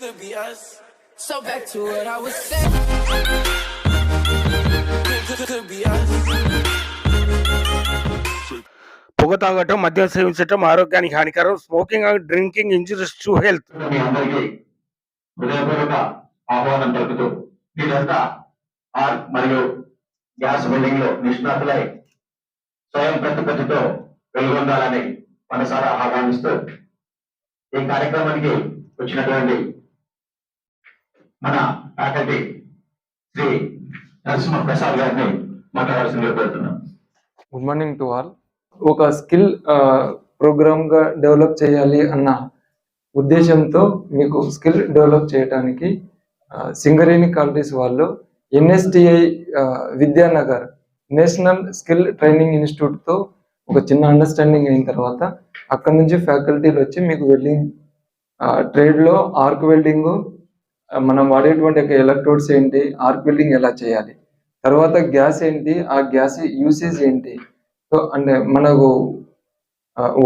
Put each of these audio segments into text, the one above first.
Could be us. So back to what I was saying. Could, could, could be us. పొగ తాగటం మద్యం సేవించటం ఆరోగ్యానికి హానికరం smoking and drinking injuries to health ఆహ్వానం పలుకుతూ మీరంతా ఆర్ మరియు గ్యాస్ బిల్డింగ్లో నిష్ణాతులై స్వయం ప్రతిపత్తితో వెలుగొందాలని మనసారా ఆహ్వానిస్తూ ఈ కార్యక్రమానికి వచ్చినటువంటి మన ఫ్యాకల్టీ శ్రీ నరసింహ ప్రసాద్ గారిని మాట్లాడాల్సిందిగా కోరుతున్నాం. గుడ్ మార్నింగ్ టు ఆల్ ఒక స్కిల్ ప్రోగ్రామ్గా డెవలప్ చేయాలి అన్న ఉద్దేశంతో మీకు స్కిల్ డెవలప్ చేయడానికి సింగరేణి కాలేజ్ వాళ్ళు NSTI Vidyanagar national skill training ఇన్స్టిట్యూట్తో ఒక చిన్న అండర్స్టాండింగ్ అయిన తర్వాత అక్కడ నుంచి ఫ్యాకల్టీలు వచ్చి మీకు వెల్డింగ్ ట్రేడ్లో ఆర్క్ వెల్డింగు మనం వాడేటువంటి యొక్క ఎలక్ట్రోడ్స్ ఏంటి? ఆర్క్ వెల్డింగ్ ఎలా చేయాలి? తర్వాత గ్యాస్ ఏంటి? ఆ గ్యాస్ యూసేజ్ ఏంటి? సో అంటే మనకు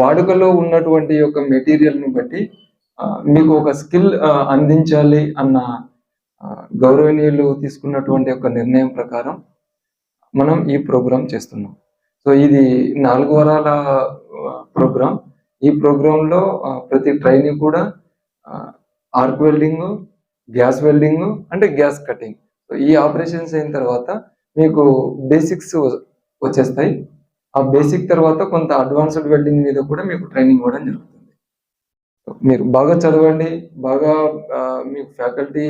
వాడుకలో ఉన్నటువంటి యొక్క మెటీరియల్ని బట్టి మీకు ఒక స్కిల్ అందించాలి అన్న గౌరవనీయులు తీసుకున్నటువంటి ఒక నిర్ణయం ప్రకారం మనం ఈ ప్రోగ్రాం చేస్తున్నాం. సో ఇది నాలుగు వారాల ప్రోగ్రాం ఈ ప్రోగ్రాంలో ప్రతి ట్రైనింగ్ కూడా ఆర్క్ వెల్డింగ్ గ్యాస్ వెల్డింగ్ అంటే గ్యాస్ కటింగ్. సో ఈ ఆపరేషన్స్ అయిన తర్వాత మీకు బేసిక్స్ వచ్చేస్తాయి. ఆ బేసిక్ తర్వాత కొంత అడ్వాన్స్డ్ వెల్డింగ్ మీద కూడా మీకు ట్రైనింగ్ ఇవ్వడం జరుగుతుంది. మీరు బాగా చదవండి బాగా మీ మీకు ఫ్యాకల్టీ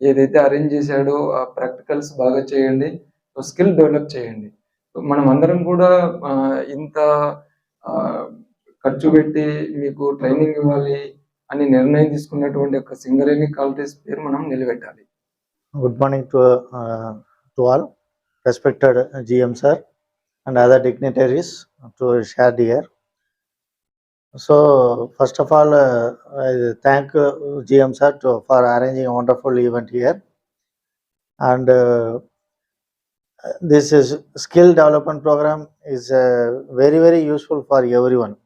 ఏదైతే అరేంజ్ చేశాడో ఆ ప్రాక్టికల్స్ బాగా చేయండి స్కిల్ డెవలప్ చేయండి. మనం అందరం కూడా ఇంత ఖర్చు పెట్టి మీకు ట్రైనింగ్ ఇవ్వాలి అని నిర్ణయం తీసుకున్నటువంటి ఒక సింగరేణి కాలేజెస్ పేరు మనం నిలబెట్టాలి Good morning to, uh, to all, respected GM sir and other dignitaries to shared here. So first of all, uh, I thank uh, GM sir to, for arranging a wonderful event here. And uh, this is skill development program is uh, very very useful for everyone.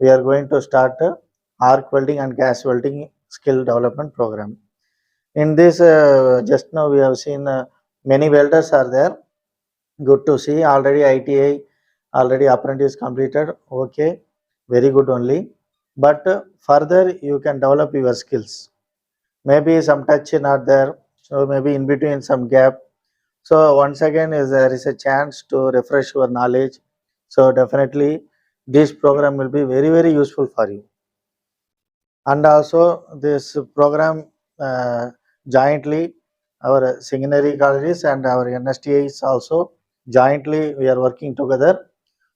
We are going to start uh, arc welding and gas welding skill development program. In this uh, just now we have seen uh, many welders are there. Good to see. Already iti already apprentice completed. Okay. Very good only. But uh, further you can develop your skills. Maybe some touch not there. So maybe in between some gap. So once again is there is a chance to refresh your knowledge. So definitely this program will be very very useful for you and also this program uh, jointly our secondary colleges and our NSTIs also jointly we are working together.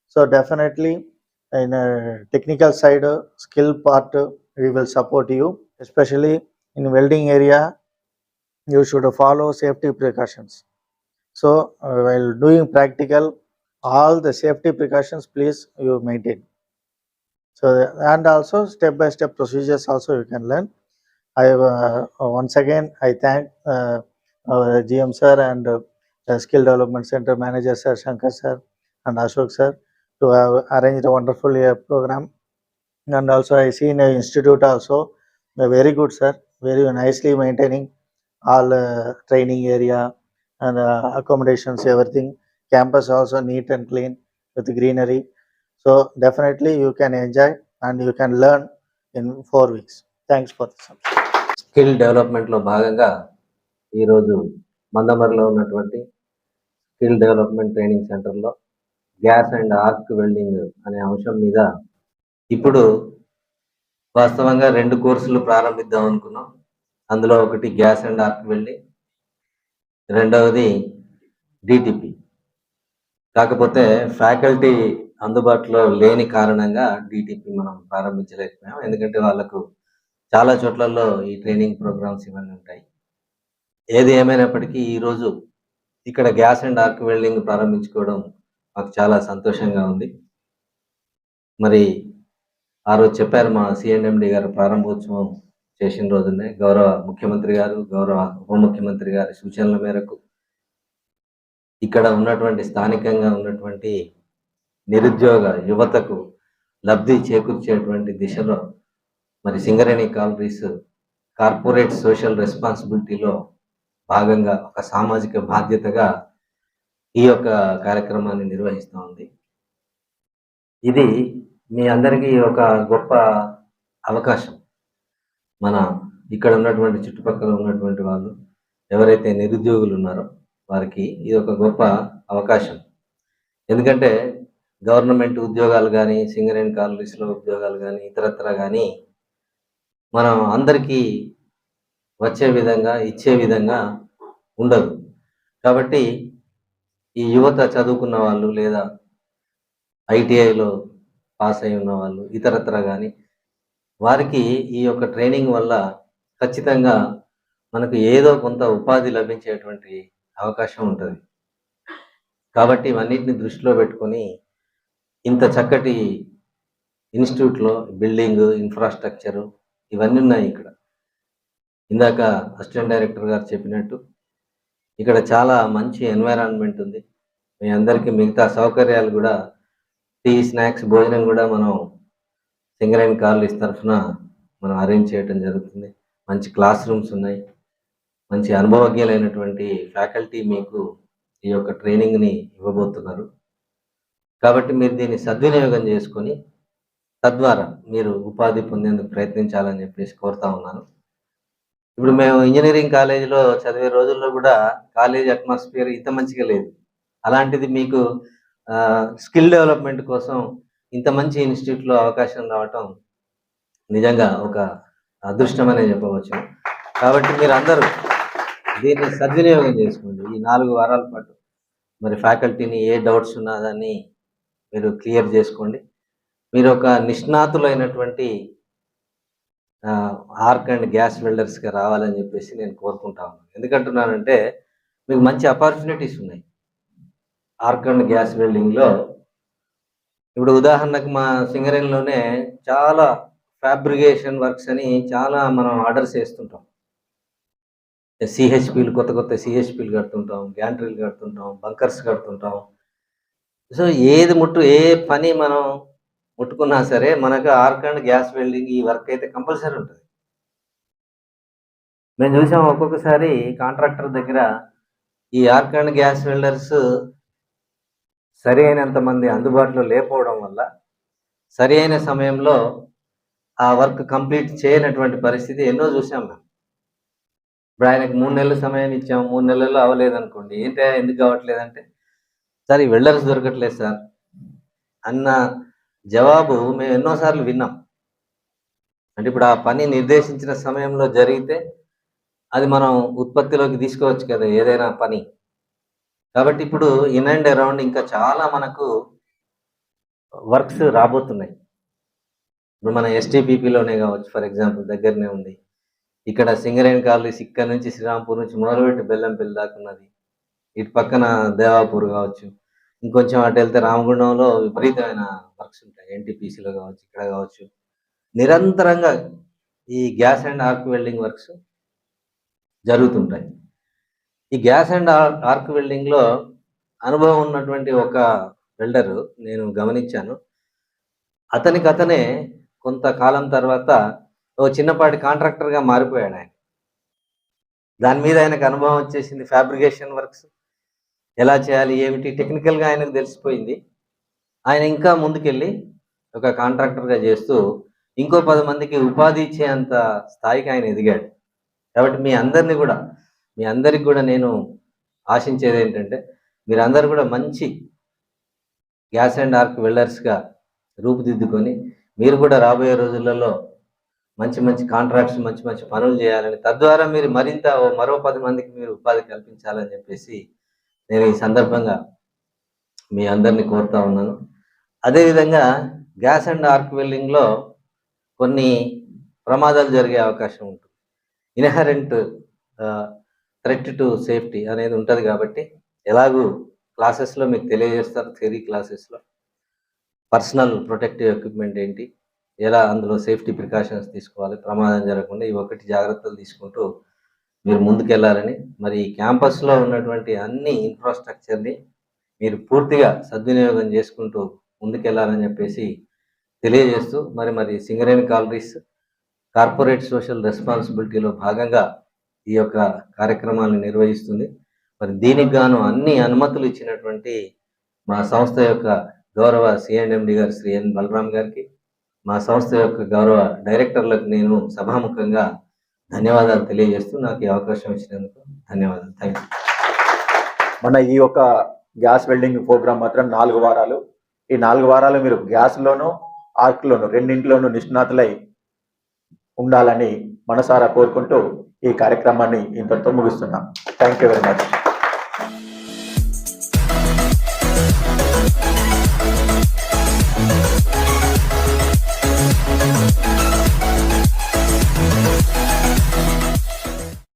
So definitely in a technical side, skill part, we will support you, especially in welding area. You should follow safety precautions. So uh, while doing practical, all the safety precautions, please you maintain. So and also step by step procedures also you can learn. I uh, once again, I thank uh, our GM sir and uh, Skill Development Center manager sir, Shankar sir and Ashok sir to have arranged a wonderful uh, program. And also I see in a institute also, a very good sir, very nicely maintaining all uh, training area and uh, accommodations, everything. Campus also neat and clean with greenery. So definitely you can enjoy and you can learn in four weeks. Thanks for this. Skill డెవలప్మెంట్లో భాగంగా ఈరోజు మందమరిలో ఉన్నటువంటి skill development training సెంటర్లో gas and arc welding అనే అంశం మీద ఇప్పుడు వాస్తవంగా రెండు కోర్సులు ప్రారంభిద్దాం అనుకున్నాం అందులో ఒకటి గ్యాస్ అండ్ ఆర్క్ వెల్డింగ్ రెండవది డిటిపి కాకపోతే ఫ్యాకల్టీ అందుబాటులో లేని కారణంగా డిటిపి మనం ప్రారంభించలేకపోయాం. ఎందుకంటే వాళ్ళకు చాలా చోట్లలో ఈ ట్రైనింగ్ ప్రోగ్రామ్స్ ఇవన్నీ ఉంటాయి. ఏది ఏమైనప్పటికీ ఈరోజు ఇక్కడ గ్యాస్ అండ్ ఆర్క్ వెల్డింగ్ ప్రారంభించుకోవడం మాకు చాలా సంతోషంగా ఉంది. మరి ఆ రోజు చెప్పారు మా సిఎన్ఎండి గారు ప్రారంభోత్సవం చేసిన రోజునే. గౌరవ ముఖ్యమంత్రి గారు గౌరవ ఉప ముఖ్యమంత్రి గారి సూచనల మేరకు ఇక్కడ ఉన్నటువంటి స్థానికంగా ఉన్నటువంటి నిరుద్యోగ యువతకు లబ్ధి చేకూర్చేటువంటి దిశలో మరి సింగరేణి కాలరీస్ కార్పొరేట్ సోషల్ రెస్పాన్సిబిలిటీలో భాగంగా ఒక సామాజిక బాధ్యతగా ఈ యొక్క కార్యక్రమాన్ని నిర్వహిస్తూ ఉంది. ఇది మీ అందరికీ ఒక గొప్ప అవకాశం. మన ఇక్కడ ఉన్నటువంటి చుట్టుపక్కల ఉన్నటువంటి వాళ్ళు ఎవరైతే నిరుద్యోగులు ఉన్నారో వారికి ఇది ఒక గొప్ప అవకాశం. ఎందుకంటే గవర్నమెంట్ ఉద్యోగాలు కానీ సింగరేణి కాలనీస్లో ఉద్యోగాలు కానీ ఇతరత్ర కానీ మనం అందరికీ వచ్చే విధంగా ఇచ్చే విధంగా ఉండదు. కాబట్టి ఈ యువత చదువుకున్న వాళ్ళు లేదా ఐటీఐలో పాస్ అయి ఉన్న వాళ్ళు ఇతరత్ర కానీ వారికి ఈ యొక్క ట్రైనింగ్ వల్ల ఖచ్చితంగా మనకు ఏదో కొంత ఉపాధి లభించేటువంటి అవకాశం ఉంటుంది. కాబట్టి ఇవన్నిటిని దృష్టిలో పెట్టుకొని ఇంత చక్కటి ఇన్స్టిట్యూట్లో బిల్డింగ్ ఇన్ఫ్రాస్ట్రక్చర్ ఇవన్నీ ఉన్నాయి ఇక్కడ. ఇందాక అసిస్టెంట్ డైరెక్టర్ గారు చెప్పినట్టు ఇక్కడ చాలా మంచి ఎన్వైరాన్మెంట్ ఉంది. మీ అందరికీ మిగతా సౌకర్యాలు కూడా టీ స్నాక్స్ భోజనం కూడా మనం సింగరేణి కాలనీస్ తరఫున మనం అరేంజ్ చేయడం జరుగుతుంది. మంచి క్లాస్ రూమ్స్ ఉన్నాయి. మంచి అనుభవజ్ఞులైనటువంటి ఫ్యాకల్టీ మీకు ఈ యొక్క ట్రైనింగ్ని ఇవ్వబోతున్నారు. కాబట్టి మీరు దీన్ని సద్వినియోగం చేసుకొని తద్వారా మీరు ఉపాధి పొందేందుకు ప్రయత్నించాలని చెప్పేసి కోరుతా ఉన్నాను. ఇప్పుడు మేము ఇంజనీరింగ్ కాలేజీలో చదివే రోజుల్లో కూడా కాలేజ్ అట్మాస్ఫియర్ ఇంత మంచిగా లేదు. అలాంటిది మీకు స్కిల్ డెవలప్మెంట్ కోసం ఇంత మంచి ఇన్స్టిట్యూట్లో అవకాశం రావటం నిజంగా ఒక అదృష్టమనే చెప్పవచ్చు. కాబట్టి మీరు అందరూ దీన్ని సద్వినియోగం చేసుకోండి. ఈ నాలుగు వారాల పాటు. మరి ఫ్యాకల్టీని ఏ డౌట్స్ ఉన్నా దాన్ని మీరు క్లియర్ చేసుకోండి. మీరు ఒక నిష్ణాతులైనటువంటి ఆర్క్ అండ్ గ్యాస్ వెల్డర్స్గా రావాలని చెప్పేసి నేను కోరుకుంటా ఉన్నాను. ఎందుకంటున్నానంటే మీకు మంచి ఆపర్చునిటీస్ ఉన్నాయి. ఆర్క్ అండ్ గ్యాస్ వెల్డింగ్లో. ఇప్పుడు ఉదాహరణకు మా సింగరేణిలోనే చాలా ఫ్యాబ్రికేషన్ వర్క్స్ అని చాలా మనం ఆర్డర్స్ వేస్తుంటాం. సిహెచ్పిలు కొత్త కొత్త సిహెచ్పిలు కడుతుంటాం గ్యాంట్రీలు కడుతుంటాం బంకర్స్ కడుతుంటాం. సో ఏది ముట్టు ఏ పని మనం ముట్టుకున్నా సరే మనకు ఆర్క్ అండ్ గ్యాస్ వెల్డింగ్ ఈ వర్క్ అయితే కంపల్సరీ ఉంటుంది. మేము చూసాం ఒక్కొక్కసారి కాంట్రాక్టర్ దగ్గర ఈ ఆర్క్ అండ్ గ్యాస్ వెల్డర్స్ సరి అయినంత మంది అందుబాటులో లేకపోవడం వల్ల సరి అయిన సమయంలో ఆ వర్క్ కంప్లీట్ చేయనటువంటి పరిస్థితి ఎన్నో చూసాం మేము. ఇప్పుడు ఆయనకు మూడు నెలల సమయం ఇచ్చాము మూడు నెలల్లో అవ్వలేదు అనుకోండి ఏంటి ఎందుకు అవ్వట్లేదంటే సార్ ఈ వెల్డర్స్ దొరకట్లేదు సార్. అన్న జవాబు మేము ఎన్నోసార్లు విన్నాం. అంటే ఇప్పుడు ఆ పని నిర్దేశించిన సమయంలో జరిగితే అది మనం ఉత్పత్తిలోకి తీసుకోవచ్చు కదా ఏదైనా పని. కాబట్టి ఇప్పుడు ఇన్ అండ్ అరౌండ్ ఇంకా చాలా మనకు వర్క్స్ రాబోతున్నాయి. ఇప్పుడు మన ఎస్టీపీపీలోనే కావచ్చు ఫర్ ఎగ్జాంపుల్ దగ్గరనే ఉంది. ఇక్కడ సింగరేణి కాలనీస్ ఇక్కడ నుంచి శ్రీరాంపూర్ నుంచి మొదలుపెట్టి బెల్లంపల్లి దాకా ఉన్నది. ఇటు పక్కన దేవాపూర్ కావచ్చు. ఇంకొంచెం అటు వెళ్తే రామగుండంలో విపరీతమైన వర్క్స్ ఉంటాయి. ఎన్టీపీసీలో కావచ్చు ఇక్కడ కావచ్చు. నిరంతరంగా ఈ gas and arc welding works జరుగుతుంటాయి. ఈ గ్యాస్ అండ్ ఆర్క్ వెల్డింగ్లో అనుభవం ఉన్నటువంటి ఒక వెల్డరు నేను గమనించాను. అతనికి అతనే కొంతకాలం తర్వాత ఓ చిన్నపాటి కాంట్రాక్టర్గా మారిపోయాడు ఆయన. దాని మీద ఆయనకు అనుభవం వచ్చేసింది ఫ్యాబ్రికేషన్ వర్క్స్. ఎలా చేయాలి ఏమిటి? టెక్నికల్గా ఆయనకు తెలిసిపోయింది. ఆయన ఇంకా ముందుకెళ్ళి ఒక కాంట్రాక్టర్గా చేస్తూ ఇంకో పది మందికి ఉపాధి ఇచ్చేంత స్థాయికి ఆయన ఎదిగాడు. కాబట్టి మీ అందరినీ కూడా మీ అందరికి కూడా నేను ఆశించేది ఏంటంటే మీరందరూ కూడా మంచి గ్యాస్ అండ్ ఆర్క్ వెల్డర్స్గా రూపుదిద్దుకొని మీరు కూడా రాబోయే రోజులలో మంచి మంచి కాంట్రాక్ట్స్ మంచి మంచి పనులు చేయాలని తద్వారా మీరు మరింత మరో పది మందికి మీరు ఉపాధి కల్పించాలని చెప్పేసి నేను ఈ సందర్భంగా మీ అందరిని కోరుతా ఉన్నాను. అదేవిధంగా గ్యాస్ అండ్ ఆర్క్ వెల్డింగ్లో కొన్ని ప్రమాదాలు జరిగే అవకాశం ఉంటుంది. ఇన్హరెంట్ థ్రెట్ టు సేఫ్టీ అనేది ఉంటుంది కాబట్టి ఎలాగూ క్లాసెస్లో మీకు తెలియజేస్తారు థియరీ క్లాసెస్లో పర్సనల్ ప్రొటెక్టివ్ ఎక్విప్మెంట్ ఏంటి? ఎలా అందులో సేఫ్టీ ప్రికాషన్స్ తీసుకోవాలి? ప్రమాదం జరగకుండా ఈ ఒకటి జాగ్రత్తలు తీసుకుంటూ మీరు ముందుకెళ్ళాలని మరి ఈ క్యాంపస్లో ఉన్నటువంటి అన్ని ఇన్ఫ్రాస్ట్రక్చర్ని మీరు పూర్తిగా సద్వినియోగం చేసుకుంటూ ముందుకెళ్ళాలని చెప్పేసి తెలియజేస్తూ మరి మరి సింగరేణి కాలరీస్ కార్పొరేట్ సోషల్ రెస్పాన్సిబిలిటీలో భాగంగా ఈ యొక్క కార్యక్రమాన్ని నిర్వహిస్తుంది. మరి దీనికి గాను అన్ని అనుమతులు ఇచ్చినటువంటి మా సంస్థ యొక్క గౌరవ సిఎండి గారు శ్రీ ఎన్ బలరాం గారికి మా సంస్థ యొక్క గౌరవ డైరెక్టర్లకు నేను సభాముఖంగా ధన్యవాదాలు తెలియజేస్తూ నాకు ఈ అవకాశం ఇచ్చినందుకు ధన్యవాదాలు. థ్యాంక్ యూ మన ఈ యొక్క గ్యాస్ వెల్డింగ్ ప్రోగ్రామ్ మాత్రం నాలుగు వారాలు. ఈ నాలుగు వారాలు మీరు గ్యాస్లోను ఆర్క్లోను రెండింటిలోనూ నిష్ణాతులై ఉండాలని మనసారా కోరుకుంటూ ఈ కార్యక్రమాన్ని ఇంతటితో ముగిస్తున్నాం. Thank you very much